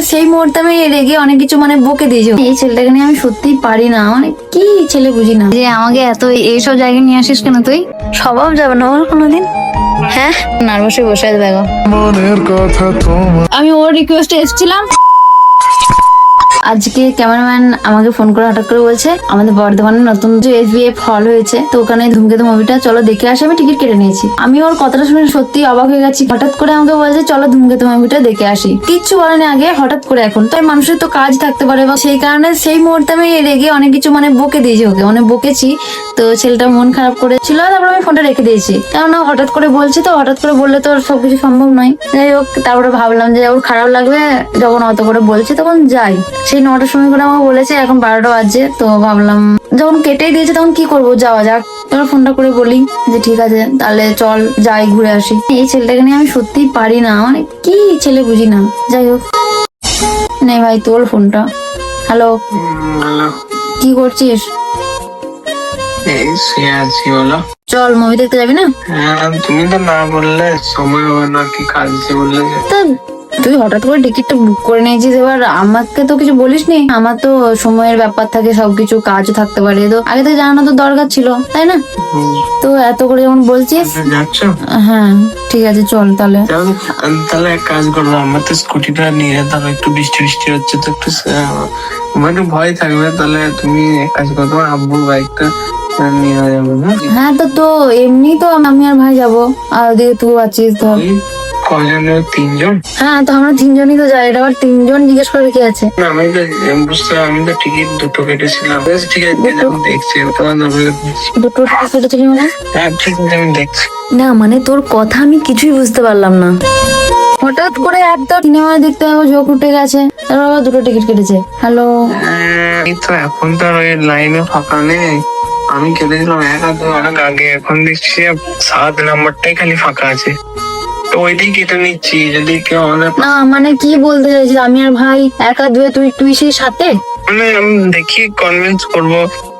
সেই মুহূর্তে আমি রেগে অনেক কিছু মানে বকে দিয়েছি। এই ছেলেটাকে নিয়ে আমি সত্যিই পারি না মানে কি ছেলে বুঝি না। যে আমাকে এত এইসব জায়গায় নিয়ে আসিস কেন তুই? স্বভাব যাবে না ওর কোনোদিন। হ্যাঁ? নার্ভাসে বসে দেখো। আমি ওর রিকোয়েস্টে এসেছিলাম। আজকে ক্যামেরাম্যান আমাকে ফোন করে হঠাৎ করে বলছে, আমাদের বর্ধমানে নতুন যে এসবিএফ হল হয়েছে, তো ওখানে ধূমকেতু মুভিটা চলো দেখে আসে, আমি টিকিট কেটে নিয়েছি। আমি ওর কথাটা শুনে সত্যি অবাক হয়ে গেছি। হঠাৎ করে আমাকে বলছে চলো ধূমকেতু মুভিটা দেখে আসি। কিচ্ছু বলেনি আগে, হঠাৎ করে এখন। তো মানুষের তো কাজ থাকতে পারে বা সেই কারণে সেই মুহূর্তে আমি রেগে অনেক কিছু মানে বকে দিয়েছি ওকে মানে বকেছি। তো ছেলেটা মন খারাপ করেছিল, তারপর আমি ফোনটা রেখে দিয়েছি। কেননা হঠাৎ করে বলছে তো, হঠাৎ করে বললে তো সবকিছু সম্ভব নয়। যাই হোক, তারপরে ভাবলাম যে, ওর খারাপ লাগবে যখন অত করে বলছে, তখন যাই। সেই নটার সময় করে আমাকে বলেছে এখন বারোটা বাজছে তো ভাবলাম যখন কেটেই দিয়েছে তখন কি করব যাওয়া যাক। এবার ফোনটা করে বলি যে ঠিক আছে তাহলে চল যাই ঘুরে আসি। এই ছেলেটাকে নিয়ে আমি সত্যিই পারি না মানে কি ছেলে বুঝি না। যাই হোক। নে ভাই তোর ফোনটা। হ্যালো। কি করছিস? চল মুভি দেখতে যাবি না? হ্যাঁ তুমি তো না বললে সময় হবে না কি কাজ বললে তুই হঠাৎ করে টিকিটটা বুক করে নিয়েছিস এবার আমাকে তো কিছু বলিসনি আমার তো সময়ের ব্যাপার থাকে সবকিছু কাজও থাকতে পারে। তো আগে থেকে জানানো তো দরকার ছিল তাই না? তো এত করে যখন বলছিস হ্যাঁ ঠিক আছে চল তাহলে। তাহলে এক কাজ করব আমার তো স্কুটিটা নিয়ে যেতাম একটু বৃষ্টি বৃষ্টি হচ্ছে তো একটু আমার একটু ভয় থাকবে তাহলে তুমি এক কাজ করো তোমার আব্বুর বাইকটা নিয়ে যাব হ্যাঁ? তো তো এমনি তো আমি আর ভাই যাব। আর ওদিকে তুই আছিস ওই কজন তিনজন? হ্যাঁ তো আমরা তিনজনই তো যাই এটা আবার তিনজন জিজ্ঞেস করে কি আছে? না আমি তো বুঝতে আমি তো টিকিট দুটো কেটেছিলাম। বেশ ঠিক আছে আমি দেখছি তোমার দুটো টিকিট কেটেছিলি মানে? হ্যাঁ ঠিক আছে আমি দেখছি। না মানে তোর কথা আমি কিছুই বুঝতে পারলাম না। হঠাৎ করে একদম সিনেমা দেখতে হবে ঝোঁক উঠে গেছে। তারপর আবার দুটো টিকিট কেটেছে। হ্যালো হ্যাঁ, এই তো এখন তো আর ওই লাইনে ফাঁকা নেই। আমি কেটেছিলাম এক হাতে অনেক আগে এখন দেখছি সাত নাম্বারটাই খালি ফাঁকা আছে। তো ওইটাই কেটে নিচ্ছি যদি কেউ অনেক না মানে কি বলতে আমি আর ভাই একা দুয়ে তুই তুই সেই সাথে? মানে আমি দেখি কনভিন্স করব।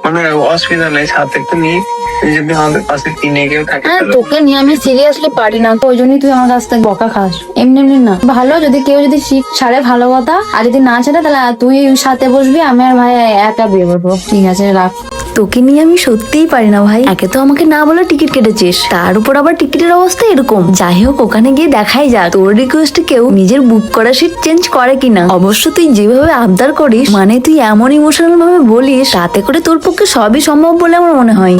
মানে অসুবিধা নেই সাথে তো নিয়ে যদি আমাদের পাশে তিনে কেউ থাকে হ্যাঁ তোকে নিয়ে আমি সিরিয়াসলি পারি না তো ওই জন্যই তুই আমার কাছ থেকে বকা খাস। এমনি এমনি না। ভালো যদি কেউ যদি সিট ছাড়ে ভালো কথা আর যদি না ছাড়ে তাহলে তুই সাথে বসবি আমি আর ভাই একা বিয়ে করব। ঠিক আছে রাখ। তোকে নিয়ে আমি সত্যিই পারি না ভাই। একে তো আমাকে না বলে টিকিট কেটেছিস। তার উপর আবার টিকিটের অবস্থা এরকম। যাই হোক ওখানে গিয়ে দেখাই যাক তোর রিকোয়েস্টে কেউ নিজের বুক করা সিট চেঞ্জ করে কিনা। অবশ্য তুই যেভাবে আবদার করিস মানে তুই এমন ইমোশনাল ভাবে বলিস তাতে করে তোর পক্ষে সবই সম্ভব বলে আমার মনে হয়।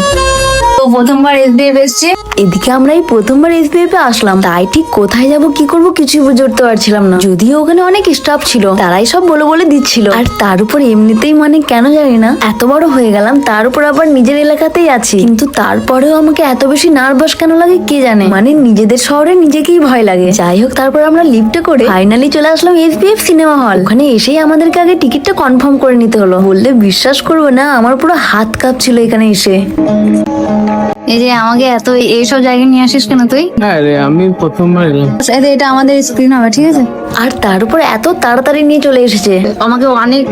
তো প্রথমবার এসবিএফ এসছে? এদিকে আমরা এই প্রথমবার এসবিএফ এ আসলাম। তাই ঠিক কোথায় যাব কি করব কিছুই বুঝে উঠতে পারছিলাম না। যদিও ওখানে অনেক স্টাফ ছিল তারাই সব বলে বলে দিচ্ছিল। আর তার উপর এমনিতেই মানে কেন জানি না এত বড় হয়ে গেলাম তার উপর আবার নিজের এলাকাতেই আছি। কিন্তু তারপরেও আমাকে এত বেশি নার্ভাস কেন লাগে কে জানে? মানে নিজেদের শহরে নিজেকেই ভয় লাগে। যাই হোক, তারপর আমরা লিফটে করে ফাইনালি চলে আসলাম এসবিএফ সিনেমা হল ওখানে এসেই আমাদেরকে আগে টিকিটটা কনফার্ম করে নিতে হলো। বললে, বিশ্বাস করব না, আমার পুরো হাত কাঁপছিল এখানে এসে। এই যে আমাকে এত এইসব জায়গায় নিয়ে আসিস কেন তুই? হ্যাঁ রে আমি প্রথমবার এলাম এই এটা আমাদের স্ক্রিন হবে ঠিক আছে? আর তার উপর এত তাড়াতাড়ি নিয়ে চলে এসেছে। আমাকে অনেক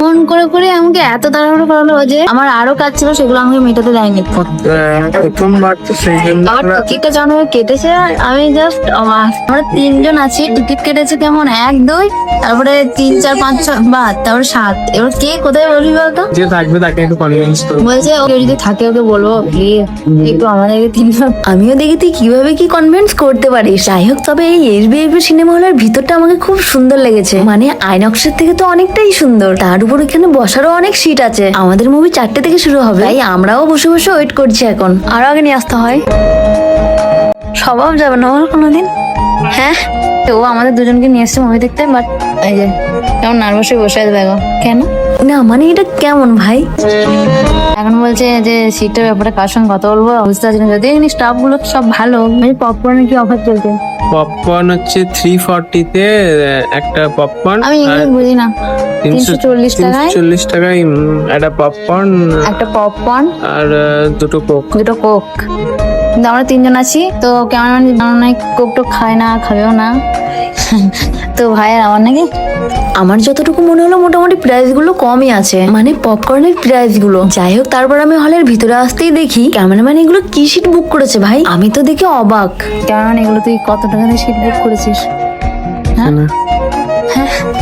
ফোন করে করে আমাকে এত তাড়াহুড়ো করালো যে আমার আরও কাজ ছিল সেগুলো আমাকে মেটাতে দেয়নি। ফোন প্রথমবার তো সেই জন্য আবার টিকিটটা যখন কেটেছে আমি জাস্ট আমরা তিনজন আছি টিকিট কেটেছে কেমন? এক দুই তারপরে তিন চার পাঁচ ছয় বাদ তারপরে সাত। এবার কে কোথায় বলবি বলতো? যে থাকবে তাকে একটু কনভিন্স করব বলছে ওকে যদি থাকে ওকে বলব প্লিজ আমাদেরকে আমিও দেখি তুই কীভাবে কি কনভিন্স করতে পারিস। যাই হোক, তবে এই এসবিএফ সিনেমা হলের ভিতরটা আমাকে খুব সুন্দর লেগেছে। মানে আইনক্সের থেকে তো অনেকটাই সুন্দর। তার উপর এখানে বসারও অনেক সিট আছে। আমাদের মুভি চারটে থেকে শুরু হবে। তাই আমরাও বসে বসে ওয়েট করছি এখন। আরও আগে নিয়ে আসতে হয়। স্বভাব যাবে না কোনোদিন। হ্যাঁ? ও আমাদের দুজনকে নিয়ে এসছে মুভি দেখতে বাট এই যে, কেমন নার্ভাস বসে আছে দেখো। কেন? না মানে এটা কেমন ভাই? এখন বলছে যে সিটটার ব্যাপারে কার সঙ্গে কথা বলব? বুঝতে পারছি না যদি এখানে স্টাফগুলো সব ভালো মানে পপকর্নের কি অফার চলছে? পপকর্ন হচ্ছে থ্রি ফর্টিতে একটা পপকর্ন আমি ইংলিশ বুঝি না। তিনশো চল্লিশ টাকায়? চল্লিশ টাকায় একটা পপকর্ন একটা পপকর্ন আর দুটো কোক দুটো কোক কিন্তু আমরা তিনজন আছি তো কেমন জানো নাই কোক টোক খায় না খাবেও না। তো ভাই আর আমার নাকি? আমার যতটুকু মনে হলো মোটামুটি প্রাইসগুলো কমই আছে। মানে পপকর্নের প্রাইসগুলো। যাই হোক তারপর আমি হলের ভিতরে আসতেই দেখি ক্যামেরাম্যান এগুলো কি সিট বুক করেছে ভাই? আমি তো দেখে অবাক। কেমন এগুলো তুই কত টাকা দিয়ে সিট বুক করেছিস? হ্যাঁ?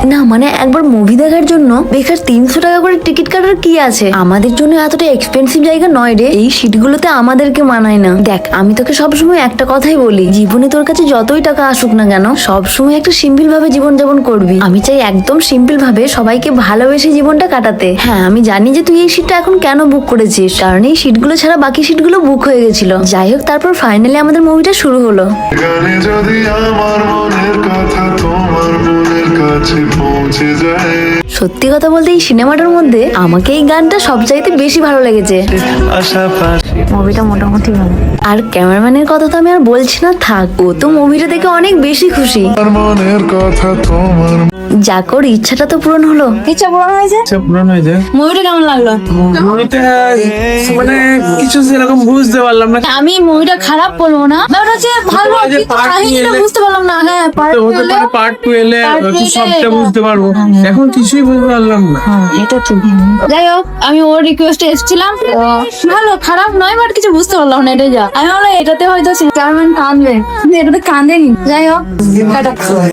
না মানে একবার মুভি দেখার জন্য বেকার তিনশো টাকা করে টিকিট কাটার কি আছে? আমাদের জন্য এতটা এক্সপেন্সিভ জায়গা নয় রে। এই সিটগুলোতে আমাদেরকে মানায় না। দেখ, আমি তোকে সবসময় একটা কথাই বলি, জীবনে তোর কাছে যতই টাকা আসুক না কেন, সবসময় একটা সিম্পল ভাবে জীবনযাপন করবি। আমি চাই একদম সিম্পল ভাবে সবাইকে ভালোবেসে জীবনটা কাটাতে। হ্যাঁ আমি জানি যে তুই এই সিটটা এখন কেন বুক করেছিস, কারণ এই সিটগুলো ছাড়া বাকি সিটগুলো বুক হয়ে গেছিল। যাই হোক, তারপর ফাইনালি আমাদের মুভিটা শুরু হলো। আমার মনের কাছে পৌঁছে যায় সত্যি কথা বলতে এই সিনেমাটার মধ্যে আমাকে এই গানটা সবচাইতে বেশি ভালো লেগেছে। মুভিটা মোটামুটি ভালো। আর ক্যামেরাম্যানের কথা তো আমি আর বলছি না থাক। ও তো মুভিটা দেখে অনেক বেশি খুশি। আমার মনের কথা তোমার যাকর ইচ্ছাটা তো পূরণ হলো। ইচ্ছা পূরণ হয়েছে? আচ্ছা পুরান হয়ে যায় মুভিটা কেমন লাগল? মুভিটা মানে কিছু সেরকম বুঝতে পারলাম না। আমি মুভিটা খারাপ বলব না। হচ্ছে ভালো কাহিনীটা বুঝতে পারলাম না। হ্যাঁ পার্ট টু এলে- সবটা বুঝতে পারব এখন কিছুই বুঝতে পারলাম না। এটা ঠিক যাই হোক আমি ওর রিকোয়েস্টে এসেছিলাম। ভালো খারাপ নয় বাট কিছু বুঝতে পারলাম না এটাই যা। আমি বললাম এটাতে হয়তো চেয়ারম্যান কাঁদবে। কিন্তু এটাতে কাঁদেনি। যাই হোক